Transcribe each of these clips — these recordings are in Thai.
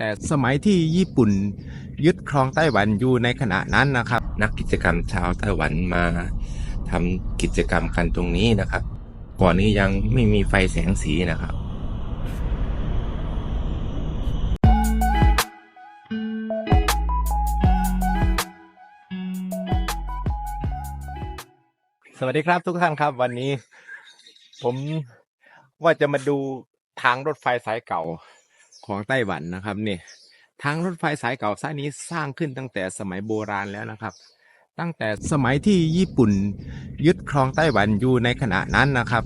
แต่สมัยที่ญี่ปุ่นยึดครองไต้หวันอยู่ในขณะนั้นนะครับ นักกิจกรรมชาวไต้หวันมาทำกิจกรรมกันตรงนี้นะครับ ก่อนนี้ยังไม่มีไฟแสงสีนะครับสวัสดีครับทุกท่านครับ วันนี้ผมว่าจะมาดูทางรถไฟสายเก่า ของไต้หวันนะครับนี่ทางรถไฟสายเก่าสายนี้สร้างขึ้นตั้งแต่สมัยโบราณแล้วนะครับ ตั้งแต่สมัยที่ญี่ปุ่นยึดครองไต้หวันอยู่ในขณะนั้นนะครับ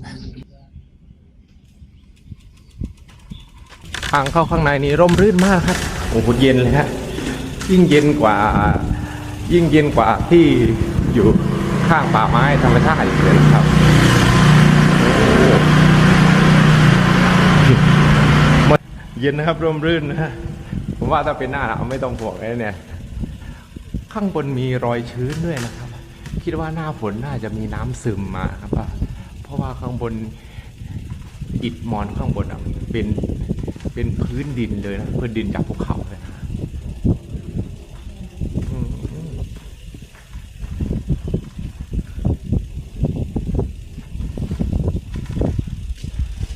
ทางเข้าข้างในนี้ร่มรื่นมากครับโอ้โหเย็นเลยฮะยิ่งเย็นกว่ายิ่งเย็นกว่าที่อยู่ข้างป่าไม้ธรรมชาติอีกเลยนะครับโอ้โหมัน เย็นนะครับร่มรื่นนะฮะผมว่าถ้าเป็นหน้าหนาวไม่ต้องห่วงเลยเนี่ยข้างบนมีรอยชื้นด้วยนะครับ คิดว่าหน้าฝนน่าจะมีน้ำซึมมาครับเพราะว่าข้างบนอิฐมอนข้างบนเป็นเป็นพื้นดินเลยนะพื้นดินจากภูเขาเลยนะอืม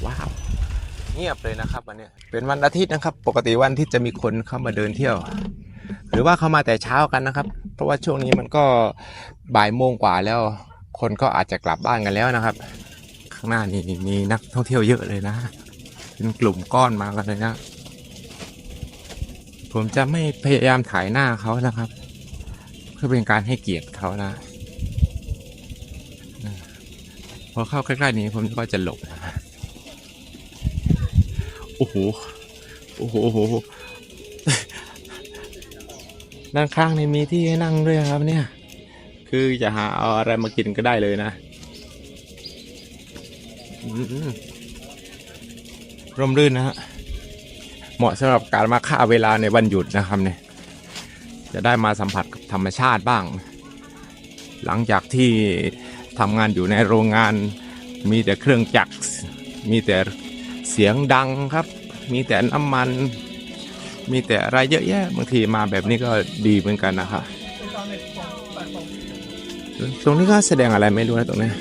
ว้าว เงียบเลยนะครับวันนี้เป็นวันอาทิตย์นะครับ ปกติวันอาที่จะมีคนเข้ามาเดินเที่ยว หรือว่าเขามาแต่เช้ากันนะครับ เพราะว่าช่วงนี้มันก็บ่ายโมงกว่าแล้ว คนก็อาจจะกลับบ้านกันแล้วนะครับ ข้างหน้านี่มีนักท่องเที่ยวเยอะเลยนะ เป็นกลุ่มก้อนมากันเลยนะ ผมจะไม่พยายามถ่ายหน้าเขานะครับ เพื่อเป็นการให้เกียรติเขานะพอเข้าใกล้ๆนี้ผมก็จะหลบนะ โอ้โห โอ้โห ด้านข้างนี่มีที่ให้นั่งด้วยครับเนี่ย คือจะหาเอาอะไรมากินก็ได้เลยนะร่มรื่นนะฮะ เหมาะสำหรับการมาฆ่าเวลาในวันหยุดนะครับเนี่ย จะได้มาสัมผัสกับธรรมชาติบ้าง หลังจากที่ทำงานอยู่ในโรงงานมีแต่เครื่องจักรมีแต่ เสียงดังครับ มีแต่น้ำมัน มีแต่อะไรเยอะแยะบางทีมาแบบนี้ก็ดีเหมือนกันนะครับตรงนี้ก็แสดงอะไรไม่รู้นะตรงนี้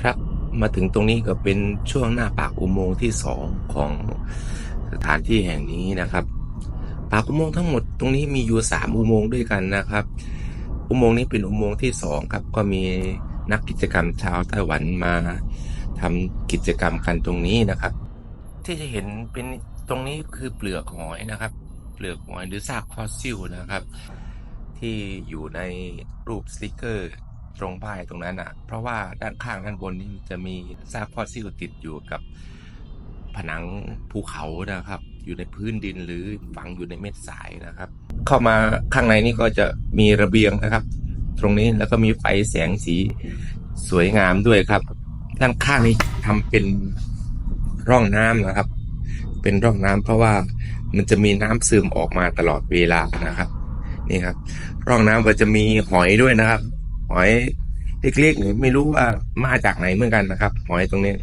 ครับมาถึงตรงนี้ก็เป็นช่วงหน้าปากอุโมงค์ที่สองของสถานที่แห่งนี้นะครับ ปากอุโมงค์ทั้งหมดตรงนี้มีอยู่สามอุโมงค์ด้วยกันนะครับ อุโมงค์นี้เป็นอุโมงค์ที่สองครับ ก็มีนักกิจกรรมชาวไต้หวันมา ทำกิจกรรมกันตรงนี้นะครับ ที่จะเห็นเป็นตรงนี้คือเปลือกหอยนะครับ เปลือกหอยหรือซากฟอสซิลนะครับ ที่อยู่ในรูปสติกเกอร์ตรงป้ายตรงนั้นอะ เพราะว่าด้านข้างด้านบนนี่จะมีซากฟอสซิลติดอยู่กับผนังภูเขานะครับ อยู่ในพื้นดินหรือฝังอยู่ในเม็ดทรายนะครับ เข้ามาข้างในนี่ก็จะมีระเบียงนะครับ ตรงนี้แล้วก็มีไฟแสงสีสวยงามด้วยครับ ด้านข้างนี้ทำเป็นร่องน้ำนะครับ เป็นร่องน้ำเพราะว่ามันจะมีน้ำซึมออกมาตลอดเวลานะครับ นี่ครับ ร่องน้ำก็จะมีหอยด้วยนะครับ หอยเล็กๆไม่รู้ว่ามาจากไหนเหมือนกันนะครับ หอยตรงนี้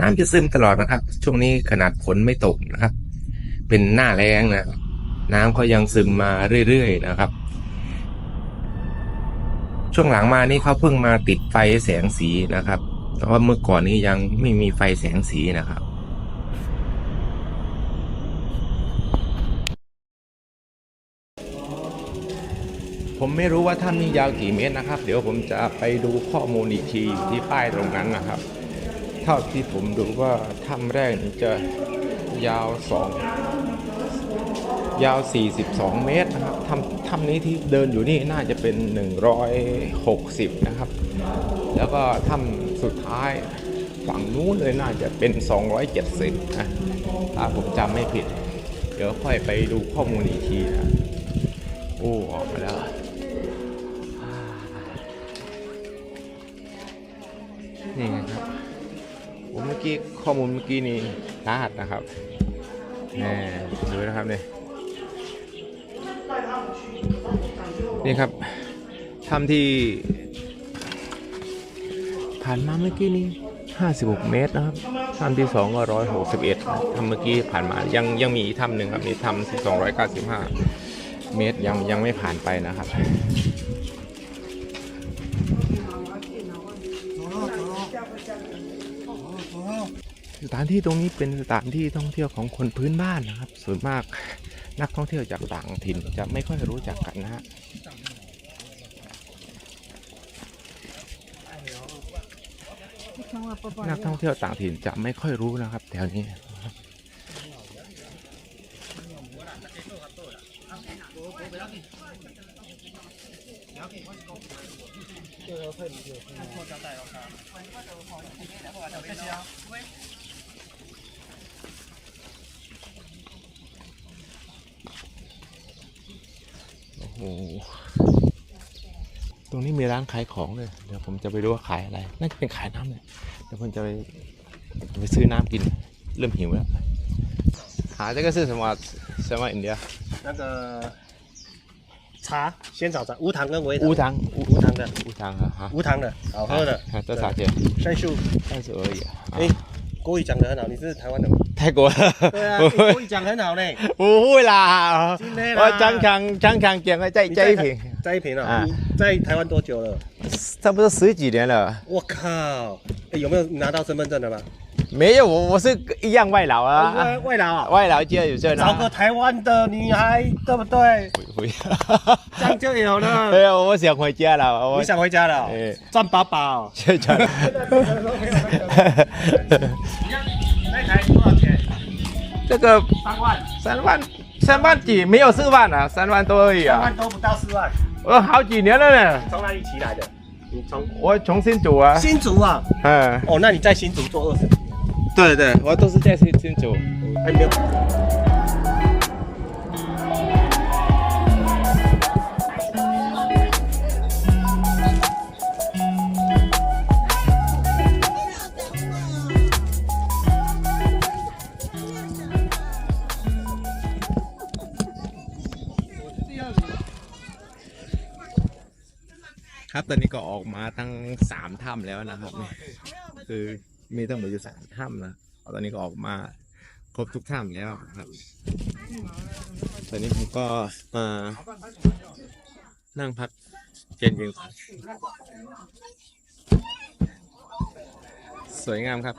น้ำจะซึมตลอดนะครับ ช่วงนี้ขนาดฝนไม่ตกนะครับ เป็นหน้าแล้งนะครับน้ำก็ยังซึมมาเรื่อยๆนะครับ ช่วงหลังมานี่เขาเพิ่งมาติดไฟแสงสีนะครับ แต่ว่าเมื่อก่อนนี้ยังไม่มีไฟแสงสีนะครับผมไม่รู้ว่าถ้ำนี้ยาวกี่เมตรนะครับ เดี๋ยวผมจะไปดูข้อมูลอีกทีที่ป้ายตรงนั้นนะครับ เท่าที่ผมดูว่าถ้ำแรกนี่จะยาวสอง ยาว 42 เมตรนะครับถ้ำถ้ำนี้ที่เดินอยู่นี่น่าจะเป็น 160 นะครับ แล้วก็ถ้ำสุดท้ายฝั่งนู้นเลยน่าจะเป็น 270 นะถ้าผมจำไม่ผิด เดี๋ยวค่อยไปดูข้อมูลอีกทีนะ โอ้ ออกมาแล้วนี่ไงครับผมเมื่อกี้ข้อมูลเมื่อกี้นี่พลาดนะครับแน่ดูนะครับเนี่ย นี่ครับทำที่ผ่านมาเมื่อกี้นี้ 56 เมตรนะครับถ้าถ้ำที่สองก็ร้อยหกสิบเอ็ดถ้ำเมื่อกี้ผ่านมายังยังมีถ้ำหนึ่งครับมีถ้ำที่สองร้อยเก้าสิบห้าเมตรยังยังไม่ผ่านไปนะครับสถานที่ตรงนี้เป็นสถานที่ท่องเที่ยวของคนพื้นบ้านนะครับ ส่วนมาก นักท่องเที่ยวจากต่างถิ่นจะไม่ค่อยรู้จักกันนะฮะนักท่องเที่ยวต่างถิ่นจะไม่ค่อยรู้นะครับแถวนี้โอ้โห ตรงนี้มีร้านขายของเลย เดี๋ยวผมจะไปดูว่าขายอะไร น่าจะเป็นขายน้ำเลยเดี๋ยวผมจะไปไปซื้อน้ำกิน เริ่มหิวแล้วหา这个是什么什么饮料？那个茶，仙草茶，无糖跟微糖，无糖无无糖的，无糖啊哈，无糖的，好喝的，啊，多少钱？山树。三十而已啊。哎，国语讲得很好，你是台湾的吗？ 泰国对啊，不会哎国语讲很好嘞。不会啦，真的啦我常常常常讲在你在这一瓶，在一瓶啊啊，你在台湾多久了？差不多十几年了。我靠，哎，有没有拿到身份证的吗？没有，我我是一样外劳啊，外外劳啊，外劳就有证找个啊。台湾的女孩，对不对？不不要，这样就有没了。有，我想回家了，我你想回家了哎？赚饱饱。就讲。那台多少钱？ 这个三万，三万三万几，没有四万啊，三万多而已啊三万。多不到四万。我好几年了呢，从哪里起来的？你从我重新组啊，新竹啊？嗯，哦，那你在新竹做二十年？对对，我都是在新新组。还没有。 อนนี้ก็ออกมาตั้งสามถ้ำแล้วนะครับเนี่ยคือมีทั้งหมดอยู่สามถ้ำนะตอนนี้ก็ออกมาครบทุกถ้ำแล้วครับ ตอนนี้ผมก็มานั่งพักเย็นยิงสวยงามครับ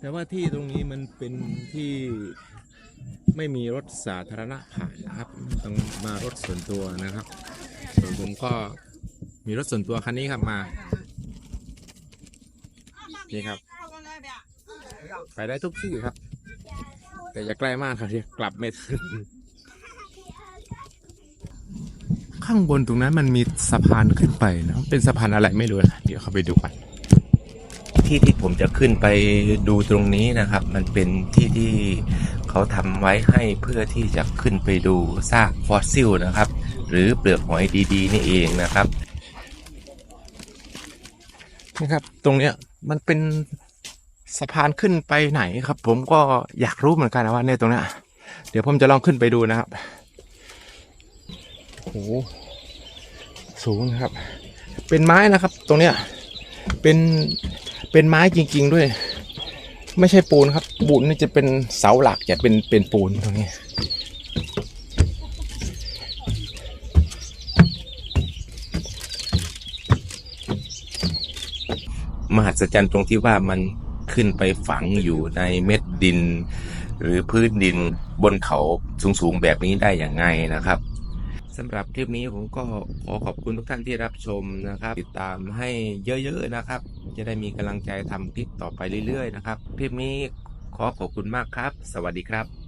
แต่ว่าที่ตรงนี้มันเป็นที่ไม่มีรถสาธารณะผ่านนะครับ ต้องมารถส่วนตัวนะครับ ส่วนผมก็ มีรถส่วนตัวคันนี้ครับมา นี่ครับ ไปได้ทุกที่ครับ แต่อย่าใกล้มากครับเดี๋ยวกลับไม่ทันข้างบนตรงนั้นมันมีสะพานขึ้นไปนะเป็นสะพานอะไรไม่รู้นะเดี๋ยวเข้าไปดูกันที่ที่ผมจะขึ้นไปดูตรงนี้นะครับ มันเป็นที่ที่เขาทำไว้ให้เพื่อที่จะขึ้นไปดูซากฟอสซิลนะครับ หรือเปลือกหอยดีๆ นี่เองนะครับ นะครับ ตรงเนี้ยมันเป็นสะพานขึ้นไปไหนครับ ผมก็อยากรู้เหมือนกันนะว่าเนี่ยตรงเนี้ยเดี๋ยวผมจะลองขึ้นไปดูนะครับโอ้โหสูงนะครับ เป็นไม้นะครับ ตรงเนี้ยเป็นเป็นไม้จริง ๆ ด้วย ไม่ใช่ปูนครับปูนนี่จะเป็นเสาหลักจะเป็นเป็นปูนตรงนี้ มหัศจรรย์ตรงที่ว่ามันขึ้นไปฝังอยู่ในเม็ดดิน หรือพื้นดินบนเขาสูงๆแบบนี้ได้อย่างไงนะครับสำหรับคลิปนี้ผมก็ขอขอบคุณทุกท่านที่รับชมนะครับ ติดตามให้เยอะๆนะครับ จะได้มีกำลังใจทำคลิปต่อไปเรื่อยๆนะครับ คลิปนี้ขอขอบคุณมากครับ สวัสดีครับ